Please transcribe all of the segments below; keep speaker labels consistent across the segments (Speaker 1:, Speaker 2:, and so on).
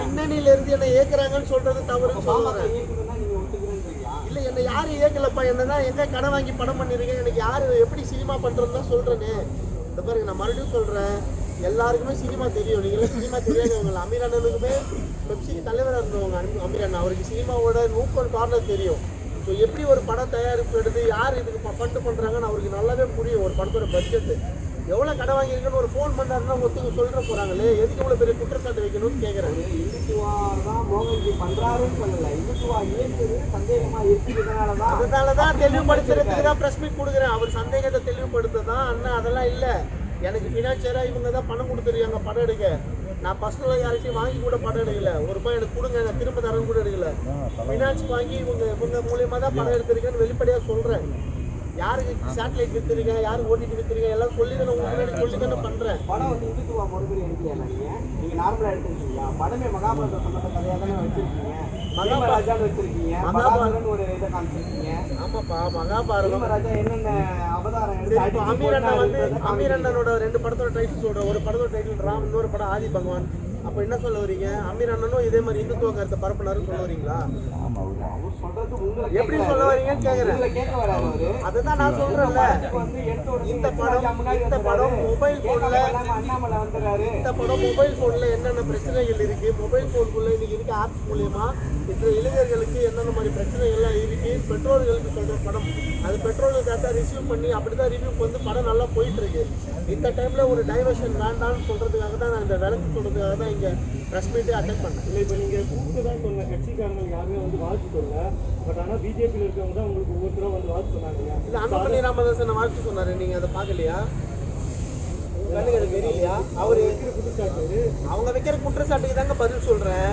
Speaker 1: பின்னணியில இருந்து என்ன ஏக்குறாங்கன்னு சொல்றது
Speaker 2: ஒத்துக்கிறேன்றீங்களா?
Speaker 1: இல்ல என்ன யாரும் ஏக்கலப்பா? என்னதான் எங்க கடன் வாங்கி படம் பண்ணிருக்கேன் எனக்கு யாரு எப்படி சினிமா பண்றதுன்னு தான் சொல்றேனே. இந்த பாருங்க நான் மறுபடியும் சொல்றேன். எல்லாருக்குமே சினிமா தெரியும். நீங்களே சினிமா தெரியாதவங்க. அமீர் அண்ணனுக்குமே பெப்சிக்கு தலைவராக இருந்தவங்க அமீர் அமீர் அண்ணா. அவருக்கு சினிமாவோட நூக்கம் கார்னர் தெரியும். ஸோ எப்படி ஒரு படம் தயாரிப்பு எடுத்து யார் இதுக்கு ஃபண்டு பண்ணுறாங்கன்னு அவருக்கு நல்லாவே புரியும் ஒரு படத்தோட பட்ஜெட்டு எவ்வளோ கடன் வாங்கியிருக்குன்னு ஒரு ஃபோன் பண்ணாருன்னா ஒத்துக்க சொல்ற போகிறாங்களே எதுக்கு இவ்வளோ பெரிய குற்றச்சாட்டு வைக்கணும்னு கேட்குறேன்
Speaker 2: ஒரு இந்துத்துவா தான் மோகன்ஜி பண்றாருன்னு சொல்லல. இந்துத்துவா இயக்குது சந்தேகமா இருக்கிறதுனாலதான்
Speaker 1: அதனால தான் தெளிவுபடுத்துறதுக்கு தான் ப்ரெஸ் மீட் கொடுக்குறேன். அவர் சந்தேகத்தை தெளிவுபடுத்த தான் அண்ணா அதெல்லாம் இல்லை. எனக்கு ஃபினான்ஷியராக இவங்க தான் பணம் கொடுத்துருக்காங்க படம் எடுக்க. நான் பர்சனலாக யார்கிட்டையும் வாங்கி கூட படம் எடுக்கல. ஒரு ரூபாய் எனக்கு கொடுங்க நான் திரும்ப தரேன் கூட எடுக்கல. ஃபினான்ஸ் வாங்கி இவங்க இவங்க மூலியமாக தான் படம் எடுத்திருக்கேன்னு வெளிப்படையாக சொல்கிறேன் யாருக்கு சேட்டலைட் வித்துருக்கேன் யாருக்கு ஓடிடி வித்துருக்கேன் எல்லாம் சொல்லி தானே உங்களுக்கு முன்னாடி சொல்லி தானே பண்ணுறேன்
Speaker 2: படம் வந்து இந்துத்துவா மறுபடியும் எடுக்கலையா நீங்க? நீங்க நார்மலா எடுத்துருக்கீங்களா படமே மகாபாரத சம்பந்த கதையா தானே வச்சிருக்கீங்க? மகாராஜான்னு வச்சிருக்கீங்க மகாபாரதன் ஒரு இதை காமிச்சிருக்கீங்க.
Speaker 1: ஆமாப்பா மகாபாரதம்.
Speaker 2: பீமராஜா என்னென்ன
Speaker 1: அமீர் அண்ணா வந்து அமீர் அண்ணனோட ரெண்டு படத்தோட டைட்டில் சொல்கிறேன் ஒரு படத்தோட டைட்டில் ராம் இன்னொரு படம் ஆதி பகவான். அப்போ என்ன சொல்ல வரீங்க அமீர் அண்ணனும் இதே மாதிரி இந்துத்துவ கருத்தை பரப்புனாருன்னு சொல்ல வரீங்களா
Speaker 2: அவர் சொல்றது உங்களை
Speaker 1: எப்படி சொல்ல வரீங்கன்னு
Speaker 2: அவரு.
Speaker 1: அதுதான் நான் சொல்றேன்ல. இந்த படம் இந்த. படம் மொபைல்
Speaker 2: வந்துடுறாரு
Speaker 1: இந்த படம் மொபைல் ஃபோன்ல என்னென்ன பிரச்சனைகள் இருக்கு? மொபைல் ஃபோனுக்குள்ள இன்னைக்கு இருக்க ஆப்ஸ் மூலியமா இந்த இளைஞர்களுக்கு என்னென்ன மாதிரி பிரச்சனைகள்லாம் இருக்கு. பெற்றோர்களுக்கு சொல்ற படம் அது பெற்றோர்கள் கரெக்டாக ரிசீவ் பண்ணி அப்படிதான் ரிவ்யூக்கு வந்து படம் நல்லா போயிட்டு இருக்கு இந்த டைம்ல ஒரு டைவர்ஷன் வேண்டாம்னு சொல்றதுக்காக தான் நான் இந்த விளக்கு சொல்றதுக்காக தான் இங்க ப்ரெஸ் மீட்டே அட்டென்ட் பண்ணேன்.
Speaker 3: இல்லை இப்போ நீங்கள் கூப்பிட்டு தான் சொன்ன கட்சிக்காரங்க யாருமே வந்து வாழ்த்து சொல்லல. பட் ஆனால் பிஜேபியில் இருக்கவங்க தான் உங்களுக்கு ஒவ்வொருத்தரும் வந்து வாழ்த்து சொன்னாங்க.
Speaker 1: இது அன்புமணி ராமதாசன் வாழ்த்து சொன்னாரு. நீங்க அதை பார்க்கலையா உங்க கண்ணுக்கு அது தெரியலையா அவரு
Speaker 3: குற்றச்சாட்டு
Speaker 1: அவங்க வைக்கிற குற்றச்சாட்டுக்கு தாங்க பதில் சொல்கிறேன்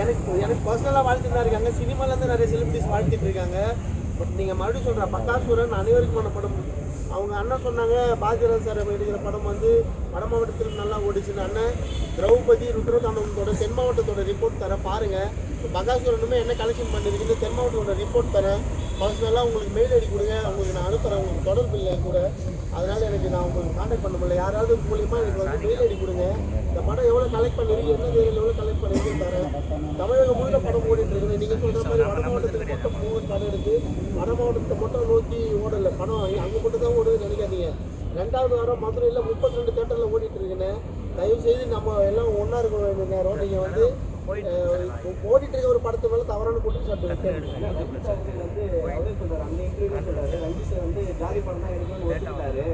Speaker 1: எனக்கு எனக்கு பர்சனலாக வாழ்த்துட்டு தான் இருக்காங்க. சினிமாலேருந்து நிறைய செலிபிரிட்டிஸ் வாழ்த்திட்டு இருக்காங்க. பட் நீங்கள் மறுபடியும் சொல்கிற பக்காசூரன் அனைவருக்குமான படம் அவங்க அண்ணன் சொன்னாங்க பாஜராஜ் சார் எடுக்கிற படம் வந்து வட மாவட்டத்தில் நல்லா ஓடிச்சுன்னு அண்ணன். திரௌபதி ருத்ரதானந்தோட தென் மாவட்டத்தோட ரிப்போர்ட் தரேன் பாருங்கள் பகாசுரனுமே என்ன கலெக்ஷன் பண்ணிருக்குன்னு தென் மாவட்டத்தோட ரிப்போர்ட் தரேன். பர்சனலாக உங்களுக்கு மெயில் அடி கொடுங்க. உங்களுக்கு நான் அனுப்புகிறேன் உங்களுக்கு தொடர்பு இல்லை கூட. அதனால் எனக்கு நான் உங்களுக்கு காண்டாக்ட் பண்ண முடியல யாராவது மூலியமா எனக்கு வந்து மெயில் ஐடி கொடுங்க இந்த படம் எவ்வளோ கலெக்ட் பண்ணிருக்கு என்ன தேதியில் எவ்வளோ கலெக்ட் பண்ணிருக்கு தரேன் தமிழகம் முழுக்க படம் ஓடிட்டு இருக்குது நீங்கள் சொல்கிற மாதிரி வட மாவட்டத்துக்கு மட்டும் மூணு படம் எடுத்து வட மாவட்டத்தை மட்டும் நோக்கி ஓடல படம் அங்கே மட்டும் தான் ஓடுதுன்னு நினைக்காதீங்க ரெண்டாவது வாரம் மதுரையில் முப்பத்தி ரெண்டு தேட்டரில் ஓடிட்டு இருக்குன்னு தயவு செய்து நம்ம எல்லாம் ஒன்றா இருக்க வேண்டிய நேரம் நீங்கள் வந்து ஓடிட்டு இருக்க ஒரு படத்து மேலே தவறான
Speaker 2: ரஞ்சித் அவர்கள் வந்து அவரே சொல்றாரு அந்த இன்டர்வியூ சொல்றாரு ரஞ்சித் வந்து ஜாதி படம் தான் எடுக்கணும்னு ஒத்துக்கிட்டாரு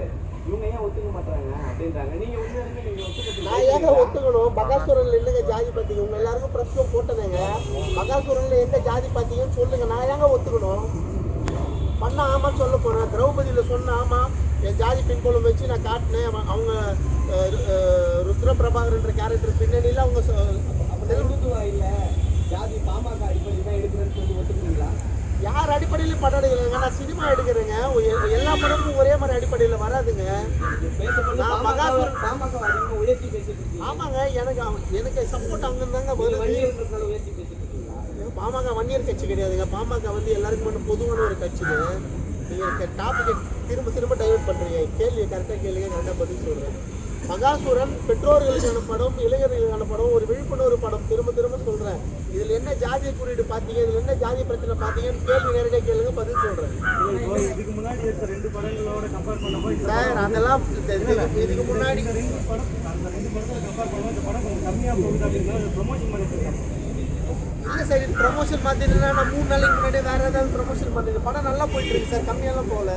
Speaker 2: இவங்க ஏன் ஒத்துக்க மாட்டாங்க அப்படின்றாங்க. நீங்க உண்மையாலுமே நீங்க
Speaker 1: நான் ஏங்க ஒத்துக்கணும்? பகாசுரன்ல என்னங்க ஜாதி பார்த்தீங்க உங்க எல்லாருக்கும் பிரச்சனை போட்டனேங்க பகாசுரன்ல எந்த ஜாதி பார்த்தீங்கன்னு சொல்லுங்க. நான் ஏங்க ஒத்துக்கணும்? பண்ண ஆமான்னு சொல்ல போறேன். திரௌபதியில சொன்ன ஆமா என் ஜாதி பின்புலம் வச்சு நான் காட்டினேன். அவங்க ருத்ர பிரபாகர்ன்ற கேரக்டர் பின்னணியில அவங்க சொ-
Speaker 2: அப்ப இந்துத்துவா இல்ல ஜாதி பாமக அடிப்படையில் தான் எடுக்கிறேன்னு சொல்லி ஒத்துக்கிறீங்களா
Speaker 1: யார் அடிப்படையிலும் படம் எடுக்கலைங்க நான் சினிமா எடுக்கிறேங்க. எல்லா படமும் ஒரே மாதிரி அடிப்படையில் வராதுங்க. நான் மகாசுரன் ஆமாங்க எனக்கு எனக்கு சப்போர்ட் அங்கே தாங்க
Speaker 2: நீங்க
Speaker 1: வருது
Speaker 2: வன்னியர்கள் உயர்த்தி பேசிட்டு இருக்கீங்களா?
Speaker 1: பாமக வன்னியர் கட்சி கிடையாதுங்க. பாமக வந்து எல்லாருக்கும் மட்டும் பொதுவான ஒரு கட்சிங்க. நீங்கள் டாபிக்கை திரும்ப திரும்ப டைவர்ட் பண்ணுறீங்க கேள்வியை கரெக்டாக கேளுங்க கரெக்டாக பதில் சொல்கிறேன் மகாசூரன் பெற்றோர்களுக்கான படம் இளைஞர்களுக்கான படம் ஒரு விழிப்புணர்வு படம். திரும்ப திரும்ப சொல்கிறேன் இதில் என்ன ஜாதிய குறியீடு பார்த்தீங்க இதில் என்ன ஜாதி பிரச்சனை பார்த்தீங்கன்னு கேள்வி நேரடியாக கேளுங்க பதில் சொல்கிறேன்
Speaker 3: இப்போ இதுக்கு முன்னாடி ரெண்டு படங்களோட கம்பேர் பண்ணும்போது
Speaker 1: சார் அதெல்லாம் இது- இது- இதுக்கு முன்னாடி
Speaker 3: ரெண்டு படம் அந்த ரெண்டு படத்தை கம்பேர் பண்ணும்போது இந்த படம் கொஞ்சம் கம்மியாக போகுது அப்படின்னா ப்ரொமோஷன் பண்ணிட்டு இருக்காங்க
Speaker 1: இல்லை சார் இது ப்ரொமோஷன் பார்த்தீங்கன்னா நான் மூணு நாளைக்கு முன்னாடி வேற ஏதாவது ப்ரொமோஷன் பண்ணுது படம் நல்லா போயிட்டு இருக்கு சார். கம்மியெல்லாம் போகல.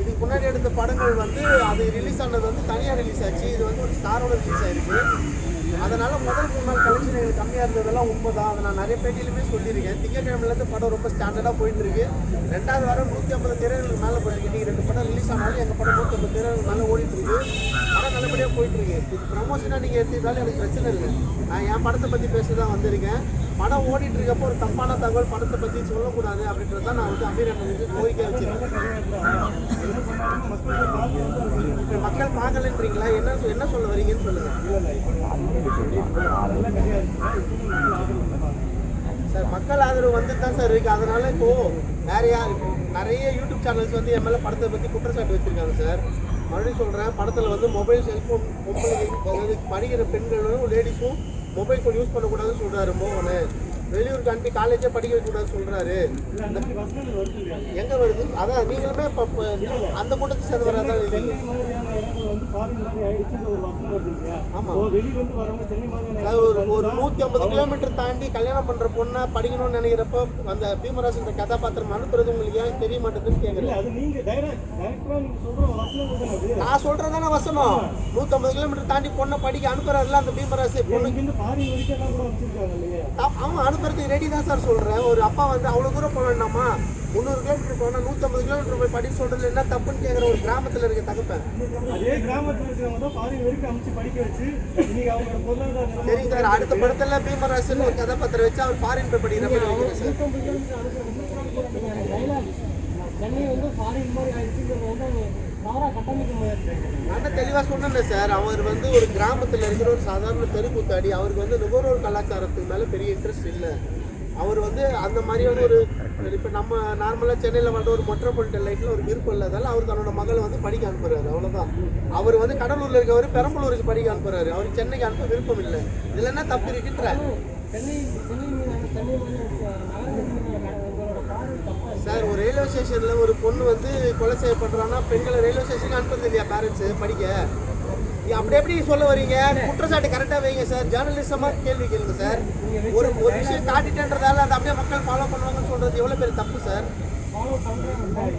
Speaker 1: இதுக்கு முன்னாடி எடுத்த படங்கள் வந்து அது ரிலீஸ் ஆனது வந்து தனியாக ரிலீஸ் ஆச்சு. இது வந்து ஒரு ஸ்டாரோட ரிலீஸ் ஆயிருக்கு. அதனால் முதல் மூணு நாள் கலெக்ஷன் எனக்கு கம்மியாக இருந்ததெல்லாம் உண்மை தான் அதை நான் நிறைய பேட்டியிலுமே சொல்லியிருக்கேன். திங்கட்கிழமையிலேருந்து படம் ரொம்ப ஸ்டாண்டர்டாக போயிட்டு இருக்கு ரெண்டாவது வாரம் நூற்றி ஐம்பது திரைகளுக்கு மேலே போயிருக்கு. நீங்கள் ரெண்டு படம் ரிலீஸ் ஆனாலும் எங்கள் படம் நூற்றி ஐம்பது திரைகளுக்கு மேலே ஓடிட்டு இருக்கு நல்லபடியாக போயிட்டு இருக்கு இது ப்ரமோஷனாக நீங்கள் எடுத்துக்கிட்டாலும் எனக்கு பிரச்சனை இல்லை. நான் என் படத்தை பற்றி பேச தான் வந்திருக்கேன். படம் ஓடிட்டு இருக்கப்போ ஒரு தப்பான தகவல் படத்தை பற்றி சொல்லக்கூடாது அப்படின்றது தான் நான் வந்து அமீர் வந்து கோரிக்கை வச்சிருக்கேன். மக்கள் பார்க்கலன்றீங்களா? என்ன என்ன சொல்ல வரீங்கன்னு சொல்லுங்கள் சார் மக்கள் ஆதரவு வந்து தான் சார் இருக்குது அதனால இப்போ நிறையா நிறைய யூடியூப் சேனல்ஸ் வந்து என் மேலே படத்தை பற்றி குற்றச்சாட்டு வச்சுருக்காங்க சார். மறுபடியும் சொல்கிறேன் படத்தில் வந்து மொபைல் செல்ஃபோன் மொபைல் அதாவது படிக்கிற பெண்களும் லேடிஸும் மொபைல் ஃபோன் யூஸ் பண்ணக்கூடாதுன்னு சொல்கிறாரு மோகன். வெளியூருக்கு அனுப்பி காலேஜே படிக்க வைக்கக்கூடாதுன்னு
Speaker 3: சொல்கிறாரு
Speaker 1: எங்கே வருது? அதான் நீங்களுமே இப்போ அந்த கூட்டத்தை சேர்ந்தவராக தான்
Speaker 3: ஒரு
Speaker 1: நூத்தி ஐம்பது கிலோமீட்டர் தாண்டி கல்யாணம் பண்ற பொண்ணை படிக்கணும்னு நினைக்கிறப்போ அந்த பீமராஜன்ற கதாபாத்திரம் அனுப்புறது உங்களுக்கு ஏன் தெரிய மாட்டேங்குதுன்னு கேக்குறேன் நான் சொல்றதானே வசனம். நூத்தம்பது கிலோமீட்டர் தாண்டி பொண்ணை படிக்க அனுப்புறாருல அந்த பீமராஜ் பொண்ணு. அவன் அனுப்புறதுக்கு ரெடி தான் சார் சொல்றேன். ஒரு அப்பா வந்து அவ்வளவு தூரம் வேண்டாமா? முந்நூறு கிலோமீட்டர் போனா நூத்தம்பது கிலோமீட்டர் போய் படிக்க சொல்றதுல என்ன தப்புன்னு கேக்குற ஒரு கிராமத்துல இருக்க தகப்பேன்
Speaker 3: அதே கிராமத்துல இருக்கிறவங்க தான் ஃபாரின் வரைக்கும் அமைச்சு படிக்க வச்சு இன்னைக்கு அவங்களோட பொருளாதார
Speaker 1: சரிங்க சார் அடுத்த படத்துல பீமராஜன் ஒரு கதாபாத்திரம் வச்சு அவர் ஃபாரின் போய் படிக்கிற மாதிரி வைக்கிறேன் சார்.
Speaker 4: சென்னை வந்து ஃபாரின் மாதிரி ஆயிடுச்சுங்கிறத வந்து அவங்க தவறாக கட்டமைக்க முடியாது
Speaker 1: நான் தெளிவாக சொன்னேன் சார். அவர் வந்து ஒரு கிராமத்தில் இருக்கிற ஒரு சாதாரண தெருக்கூத்தாடி அவருக்கு வந்து நுகர்வோர் கலாச்சாரத்துக்கு மேலே பெரிய இன்ட்ரெஸ்ட் இல்லை. அவர் வந்து அந்த மாதிரியான ஒரு இப்போ நம்ம நார்மலாக சென்னையில் வந்து ஒரு மெட்ரோபாலிட்டன் லைஃப்பில் ஒரு விருப்பம் இல்லாதால அவர் தன்னோட மகளை வந்து படிக்க அனுப்புறாரு. அவ்வளோதான் அவர் வந்து கடலூரில் இருக்கவர் பெரம்பலூருக்கு படிக்க அனுப்புறாரு. அவர் சென்னைக்கு அனுப்ப விருப்பம் இல்லை. இதில் என்ன தப்பு இருக்குன்ற? சார் ஒரு ரயில்வே ஸ்டேஷனில் ஒரு பொண்ணு வந்து கொலை செய்யப்படுறான்னா பெண்களை ரயில்வே ஸ்டேஷனுக்கு அனுப்புறது இல்லையா பேரண்ட்ஸு படிக்க? அப்படி எப்படி சொல்ல வரீங்க? குற்றச்சாட்டு கரெக்டாக வைங்க சார். ஜேர்னலிசமாக கேள்வி கேளுங்க சார். ஒரு ஒரு விஷயம் காட்டிட்டேன்றதால அதை அப்படியே மக்கள் ஃபாலோ பண்ணுவாங்கன்னு சொல்றது எவ்வளோ பேர் தப்பு சார்?
Speaker 4: ஃபாலோ பண்ணுறாங்க